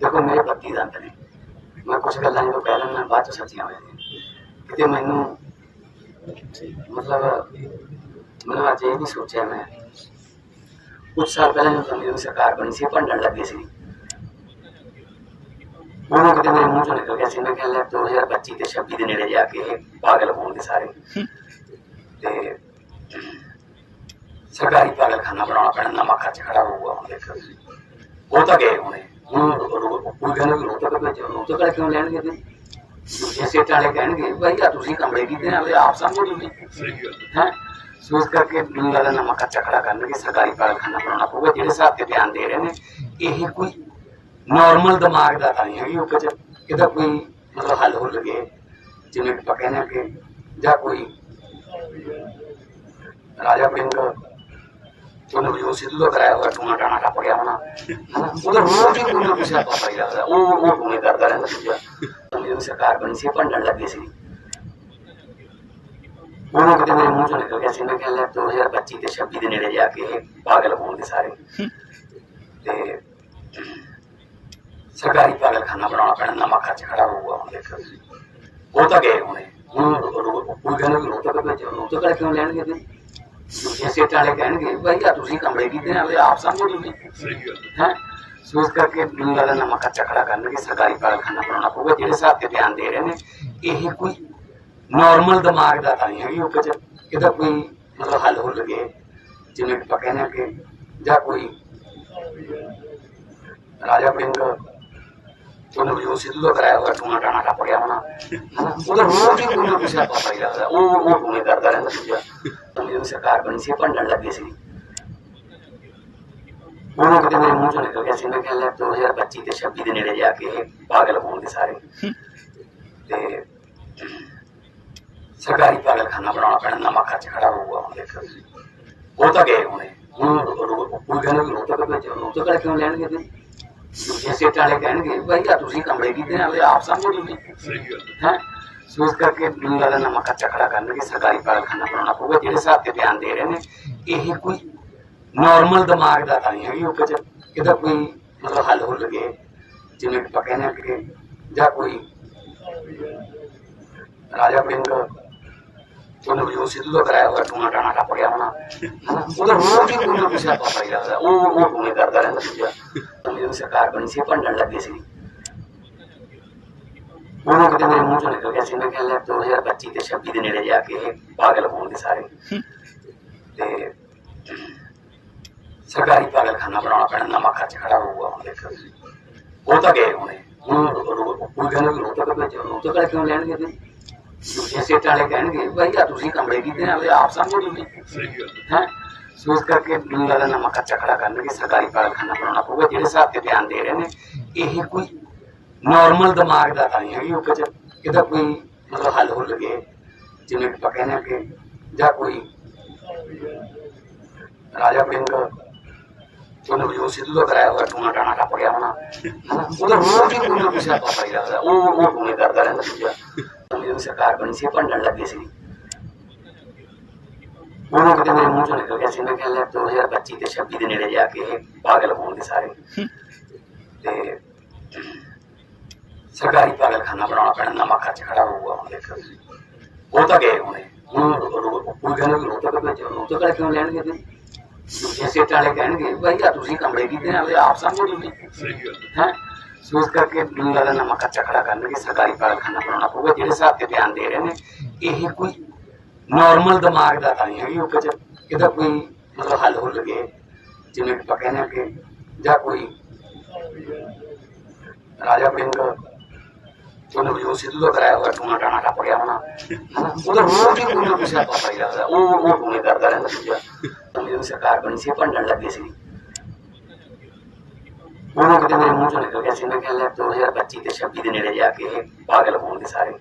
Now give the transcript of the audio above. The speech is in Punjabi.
ਦੇਖੋ ਮੇਰੇ ਬੱਤੀ ਦੰਦ ਨੇ ਮੈਂ ਕੁਝ ਗੱਲਾਂ ਜਦੋਂ ਕਹਿ ਲੈਣਾ ਬਾਅਦ ਚ ਸੱਚੀਆਂ ਹੋ ਜਾਂਦੀਆਂ। ਕਿਤੇ ਮੈਨੂੰ, ਮਤਲਬ ਮੈਨੂੰ ਅੱਜ ਇਹ ਨਹੀਂ ਸੋਚਿਆ ਮੈਂ ਕੁਝ ਸਾਲ ਪਹਿਲਾਂ ਜਦੋਂ ਮੇਰੀ ਸਰਕਾਰ ਬਣੀ ਸੀ ਭੰਡਣ ਲੱਗੇ ਸੀ। ਉਹਨੂੰ ਕਿਤੇ ਮੇਰੇ ਮੂੰਹ ਚੋਂ ਨਿਕਲ ਗਿਆ ਸੀ, ਮੈਂ ਕਿਹਾ, ਲੈ 2025 ਤੇ 26 ਦੇ ਨੇੜੇ ਜਾ ਕੇ ਇਹ ਪਾਗਲ ਹੋਣਗੇ ਸਾਰੇ। ਤੇ ਸਰਕਾਰੀ ਪਾਗਲਖਾਨਾ ਬਣਾਉਣਾ ਪੈਣਾ, ਨਵਾਂ ਖਰਚ ਖੜਾ ਹੋਊਗਾ ਹੁਣ ਦੇਖੋ। ਉਹ ਤਾਂ ਗਏ ਹੋਣੇ। ਹੁਣ ਕੋਈ ਕਹਿੰਦਾ ਵੀ ਰੋਤਕ ਭੇਜੋ ਰੋਤਕ ਕਿਉਂ ਲੈਣਗੇ ਤੇ? ਦੂਜੇ ਸੇਟ ਵਾਲੇ ਕਹਿਣਗੇ ਭਾਈ ਆ ਤੁਸੀਂ ਕਮਰੇ ਕੀਤੇ ਨੇ ਆਪੇ ਸਮਝੋ ਤੁਸੀਂ। ਹੈ। ਸੋ ਇਸ ਕਰਕੇ ਮੈਨੂੰ ਲੱਗਦਾ ਨਵਾਂ ਖਰਚਾ ਖੜਾ ਕਰਨਗੇ ਸਰਕਾਰੀ ਪਾਗਲਖਾਨਾ ਬਣਾਉਣਾ ਪਊਗਾ ਜਿਹੜੇ ਹਿਸਾਬ ਤੇ ਬਿਆਨ ਦੇ ਰਹੇ ਨੇ ਇਹ ਕੋਈ ਨਾਰਮਲ ਦਿਮਾਗ ਦਾ ਤਾਂ ਨਹੀਂ ਹੈਗੀ ਉਹ ਕੁਝ ਇਹਦਾ ਕੋਈ ਮਤਲਬ ਹੱਲ ਹੋ ਲਗੇ ਜਿਵੇਂ ਪਕੇ ਨੇ ਕਿ ਜਾਂ ਕੋਈ ਰਾਜਾ ਪਿੰਡ ਉਹਨੂੰ ਜੋ ਸਿੱਧੂ ਦਾ ਕਰਾਇਆ ਹੋਇਆ ਟੂਣਾ ਟਾਣਾ ਟੱਪ ਗਿਆ ਹੋਣਾ? ਉਹਦਾ ਰੋਜ਼ ਹੀ ਕੋਈ ਨਾ ਕਿਸੇ ਪਾਪਾ ਹੀ ਲੱਗਦਾ ਉਹ ਉਹ ਟੂਣੇ ਕਰਦਾ ਰਹਿੰਦਾ ਦੂਜਾ ਜਦੋਂ ਸਰਕਾਰ ਬਣੀ ਸੀ ਭੰਡਣ ਲੱਗੇ ਸੀ ਉਹਨੂੰ ਕਿਤੇ ਮੇਰੇ ਮੂੰਹ ਚੋਂ ਨਿਕਲ ਗਿਆ ਸੀ ਮੈਂ ਕਿਹਾ ਲੈ 2025 ਤੇ 26 ਦੇ ਨੇੜੇ ਜਾ ਕੇ ਪਾਗਲ ਹੋਣਗੇ ਸਾਰੇ ਤੇ ਸਰਕਾਰੀ ਪਾਗਲਖਾਨਾ ਬਣਾਉਣਾ ਪੈਣਾ ਨਵਾਂ ਖਰਚ ਖੜਾ ਹੋਊਗਾ ਹੁਣ ਦੇਖੋ ਉਹ ਤਾਂ ਗਏ ਹੁਣੇ ਹੁਣ ਕੋਈ ਕਹਿੰਦਾ ਵੀ ਰੋਤਕ ਭੇਜੋ ਰੋਤਕ ਕਿਉਂ ਲੈਣਗੇ ਤੇ ਸੇਟ ਵਾਲੇ ਕਹਿਣਗੇ ਭਾਈ ਆ ਤੁਸੀਂ ਕਮਰੇ ਕੀਤੇ ਨੇ? ਆਪੇ ਆਪ ਸਮਝੋ ਤੁਸੀਂ। ਸਹੀ ਗੱਲ ਹੈ। ਸੋ ਇਸ ਕਰਕੇ ਮੈਨੂੰ ਲੱਗਦਾ ਨਵਾਂ ਖਰਚਾ ਖੜਾ ਕਰਨਗੇ ਸਰਕਾਰੀ ਪਾਗਲਖਾਨਾ ਬਣਾਉਣਾ ਪਊਗਾ ਜਿਹੜੇ ਹਿਸਾਬ ਤੇ ਬਿਆਨ ਦੇ ਰਹੇ ਨੇ। ਇਹ ਕੋਈ ਨਾਰਮਲ ਦਿਮਾਗ ਦਾ ਤਾਂ ਨਹੀਂ ਹੈਗੀ ਉਹ ਕੁਝ ਇਹਦਾ ਕੋਈ ਮਤਲਬ ਹੱਲ ਹੋ ਲਗੇ। ਜਿਵੇਂ ਕਿ ਪਕੇ ਨੇ ਕਿ ਜਾਂ ਕੋਈ ਰਾਜਾ ਪਿੰਡ ਉਹਨੂੰ ਜੋ ਸਿੱਧੂ ਦਾ ਕਰਾਇਆ ਹੋਇਆ ਟੂਣਾ ਟਾਣਾ ਟੱਪ ਗਿਆ ਹੋਣਾ? ਉਹਦਾ ਰੋਜ਼ ਹੀ ਕੋਈ ਨਾ ਕਿਸੇ ਪਾਪਾ ਹੀ ਲੱਗਦਾ ਉਹ ਉਹ ਟੂਣੇ ਕਰਦਾ ਰਹਿੰਦਾ ਦੂਜਾ। ਜਦੋਂ ਸਰਕਾਰ ਬਣੀ ਸੀ ਭੰਡਣ ਲੱਗੇ ਸੀ। ਉਹਨੂੰ ਕਿਤੇ ਮੇਰੇ ਮੂੰਹ ਚੋਂ ਨਿਕਲ ਗਿਆ ਸੀ ਮੈਂ ਕਿਹਾ ਲੈ 2025 ਤੇ 26 ਦੇ ਨੇੜੇ ਜਾ ਕੇ ਪਾਗਲ ਹੋਣਗੇ ਸਾਰੇ। ਤੇ ਸਰਕਾਰੀ ਪਾਗਲਖਾਨਾ ਬਣਾਉਣਾ ਪੈਣਾ ਨਵਾਂ ਖਰਚ ਖੜਾ ਹੋਊਗਾ ਹੁਣ ਦੇਖੋ। ਉਹ ਤਾਂ ਗਏ ਹੁਣੇ। ਕੋਈ ਕਹਿੰਦਾ ਵੀ ਰੋਤਕ ਭੇਜੋ ਰੋਤਕ ਕਿਉਂ ਲੈਣਗੇ ਤੇ ਦੂਜੇ ਸੇਟ ਵਾਲੇ ਕਹਿਣਗੇ ਭਾਈ ਆ ਤੁਸੀਂ ਕਮਰੇ ਕੀਤੇ ਨੇ ਆਪੇ ਆਪ ਸਮਝੋ ਤੁਸੀਂ। ਸਹੀ ਗੱਲ। ਹੈ? ਸੋ ਇਸ ਕਰਕੇ ਮੈਨੂੰ ਲੱਗਦਾ ਨਵਾਂ ਖਰਚਾ ਖੜਾ ਕਰਨਗੇ, ਸਰਕਾਰੀ ਪਾਗਲਖਾਨਾ ਬਣਾਉਣਾ ਪਊਗਾ, ਜਿਹੜੇ ਹਿਸਾਬ ਤੇ ਬਿਆਨ ਦੇ ਰਹੇ ਨੇ, ਇਹ ਕੋਈ ਨਾਰਮਲ ਦਿਮਾਗ ਦਾ ਤਾਂ ਨਹੀਂ ਹੈਗੀ ਉਹ ਕੁਝ ਇਹਦਾ ਕੋਈ ਮਤਲਬ ਹੱਲ ਹੋ ਲਗੇ, ਜਿਵੇਂ ਆਪਾਂ ਕਹਿੰਦੇ ਨੇ ਕਿ ਜਾਂ ਕੋਈ ਰਾਜਾ ਪਿੰਡ ਉਹਨੂੰ ਜੋ ਸਿੱਧੂ ਦਾ ਕਰਾਇਆ ਹੋਇਆ, ਟੂਣਾ ਟਾਣਾ ਟੱਪ ਗਿਆ ਹੋਣਾ ਉਹਦਾ ਰੋਜ਼ ਹੀ ਕੋਈ ਨਾ ਕਿਸੇ ਪਾਪਾ ਹੀ ਲੱਗਦਾ ਉਹ ਉਹ ਟੂਣੇ ਕਰਦਾ ਰਹਿੰਦਾ ਦੂਜਾ ਜਦੋਂ ਸਰਕਾਰ ਬਣੀ ਸੀ ਭੰਡਣ ਲੱਗੇ ਸੀ। ਉਹਨੂੰ ਕਿਤੇ ਮੇਰੇ ਮੂੰਹ ਚੋਂ ਨਿਕਲ ਗਿਆ ਸੀ। ਮੈਂ ਕਿਹਾ ਲੈ 2025 ਤੇ 26 ਦੇ ਨੇੜੇ ਜਾ ਕੇ ਪਾਗਲ ਹੋਣਗੇ ਸਾਰੇ। ਤੇ ਸਰਕਾਰੀ ਪਾਗਲਖਾਨਾ ਬਣਾਉਣਾ ਪੈਣਾ ਨਵਾਂ ਖਰਚ ਖੜਾ ਹੋਊਗਾ ਹੁਣ ਦੇਖੋ ਉਹ ਤਾਂ ਗਏ ਹੁਣੇ। ਹੁਣ ਕੋਈ ਕਹਿੰਦਾ ਵੀ ਰੋਤਕ ਭੇਜੋ ਰੋਤਕ ਕਿਉਂ ਲੈਣਗੇ ਤੇ ਦੂਜੇ ਸੇਟ ਵਾਲੇ ਕਹਿਣਗੇ ਭਾਈ ਆ ਤੁਸੀਂ ਕਮਰੇ ਕੀਤੇ ਨੇ ਆਪੇ ਸਮਝੋ ਤੁਸੀਂ। ਹੈ? ਸੋ ਇਸ ਕਰਕੇ ਮੈਨੂੰ ਲੱਗਦਾ ਨਵਾਂ ਖਰਚਾ ਖੜਾ ਕਰਨਗੇ ਸਰਕਾਰੀ ਪਾਗਲਖਾਨਾ ਬਣਾਉਣਾ ਪਊਗਾ ਜਿਹੜੇ ਹਿਸਾਬ ਤੇ ਬਿਆਨ ਦੇ ਰਹੇ ਨੇ ਇਹ ਕੋਈ ਨਾਰਮਲ ਦਿਮਾਗ ਦਾ ਤਾਂ ਨਹੀਂ ਹੈਗੀ ਉਹ ਕੁਝ ਇਹਦਾ ਕੋਈ ਮਤਲਬ ਹੱਲ ਹੋ ਲਗੇ, ਜਿਵੇਂ ਕਿ ਪਕੇ ਕਿ ਜਾਂ ਕੋਈ ਰਾਜਾ ਪਿੰਡ, ਉਹਨੂੰ ਜੋ ਸਿੱਧੂ ਦਾ ਕਰਾਇਆ ਹੋਇਆ, ਟੂਣਾ ਟਾਣਾ ਟੱਪ ਗਿਆ ਹੋਣਾ। ਉਹਦਾ ਰੋਜ਼ ਹੀ ਕੋਈ ਨਾ ਕਿਸੇ ਪਾਪਾ ਹੀ ਲੱਗਦਾ ਉਹ ਉਹ ਟੂਣੇ ਕਰਦਾ ਰਹਿੰਦਾ ਦੂਜਾ। ਜਦੋਂ ਸਰਕਾਰ ਬਣੀ ਸੀ, ਭੰਡਣ ਲੱਗੇ ਸੀ। ਉਹਨੂੰ ਕਿਤੇ ਮੇਰੇ ਮੂੰਹ ਚੋਂ ਨਿਕਲ ਗਿਆ ਸੀ, ਮੈਂ ਕਿਹਾ ਲੈ 2025 ਤੇ 26 ਦੇ ਨੇੜੇ ਜਾ ਕੇ ਇਹ ਪਾਗਲ ਹੋਣਗੇ ਸਾਰੇ। ਤੇ ਸਰਕਾਰੀ ਪਾਗਲਖਾਨਾ ਬਣਾਉਣਾ ਪੈਣਾ ਨਵਾਂ ਖਰਚ ਖੜਾ ਹੋਊਗਾ ਹੁਣ ਦੇਖੋ। ਉਹ ਤਾਂ ਗਏ ਹੁਣੇ। ਹੁਣ ਕੋਈ ਕਹਿੰਦਾ ਵੀ ਰੋਤਕ ਭੇਜੋ ਰੋਤਕ ਕਿਉਂ ਲੈਣਗੇ ਤੇ? ਦੂਜੇ ਸੇਟ ਵਾਲੇ ਕਹਿਣਗੇ ਭਾਈ ਆ ਤੁਸੀਂ ਕਮਰੇ ਕੀਤੇ ਨੇ ਆਪੇ ਆਪ ਸਮਝੋ ਤੁਸੀਂ। ਸਹੀ ਗੱਲ ਹੈ। ਸੋ ਇਸ ਕਰਕੇ ਮੈਨੂੰ ਲੱਗਦਾ ਨਵਾਂ ਖਰਚਾ ਖੜਾ ਕਰਨਗੇ ਸਰਕਾਰੀ ਪਾਗਲਖਾਨਾ ਬਣਾਉਣਾ ਪਊਗਾ ਜਿਹੜੇ ਹਿਸਾਬ ਤੇ ਬਿਆਨ ਦੇ ਰਹੇ ਨੇ। ਇਹ ਕੋਈ ਨਾਰਮਲ ਦਿਮਾਗ ਦਾ ਤਾਂ ਨਹੀਂ ਹੈਗੀ ਉਹ ਕੁਝ ਇਹਦਾ ਕੋਈ ਮਤਲਬ ਹੱਲ ਹੋ ਲਗੇ ਜਿਵੇਂ ਕਿ ਪਕੇ ਨੇ ਕਿ ਜਾਂ ਕੋਈ ਰਾਜਾ ਪਿੰਡ ਉਹਨੂੰ ਜੋ ਸਿੱਧੂ ਦਾ ਕਰਾਇਆ ਹੋਇਆ ਟੂਣਾ ਟਾਣਾ ਟੱਪ ਗਿਆ ਹੋਣਾ ਹਨਾ? ਉਹਦਾ ਰੋਜ਼ ਹੀ ਕੋਈ ਨਾ ਕਿਸੇ ਪਾਪਾ ਹੀ ਲੱਗਦਾ ਉਹ ਉਹ ਟੂਣੇ ਕਰਦਾ ਰਹਿੰਦਾ ਦੂਜਾ ਜਦੋਂ ਸਰਕਾਰ ਬਣੀ ਸੀ ਭੰਡਣ ਲੱਗੇ ਸੀ ਉਹਨੂੰ ਕਿਤੇ ਮੇਰੇ ਮੂੰਹ ਚੋਂ ਨਿਕਲ ਗਿਆ ਸੀ ਮੈਂ ਕਿਹਾ ਲੈ 2025 ਤੇ 26 ਦੇ ਨੇੜੇ ਜਾ ਕੇ ਇਹ ਪਾਗਲ ਹੋਣਗੇ ਸਾਰੇ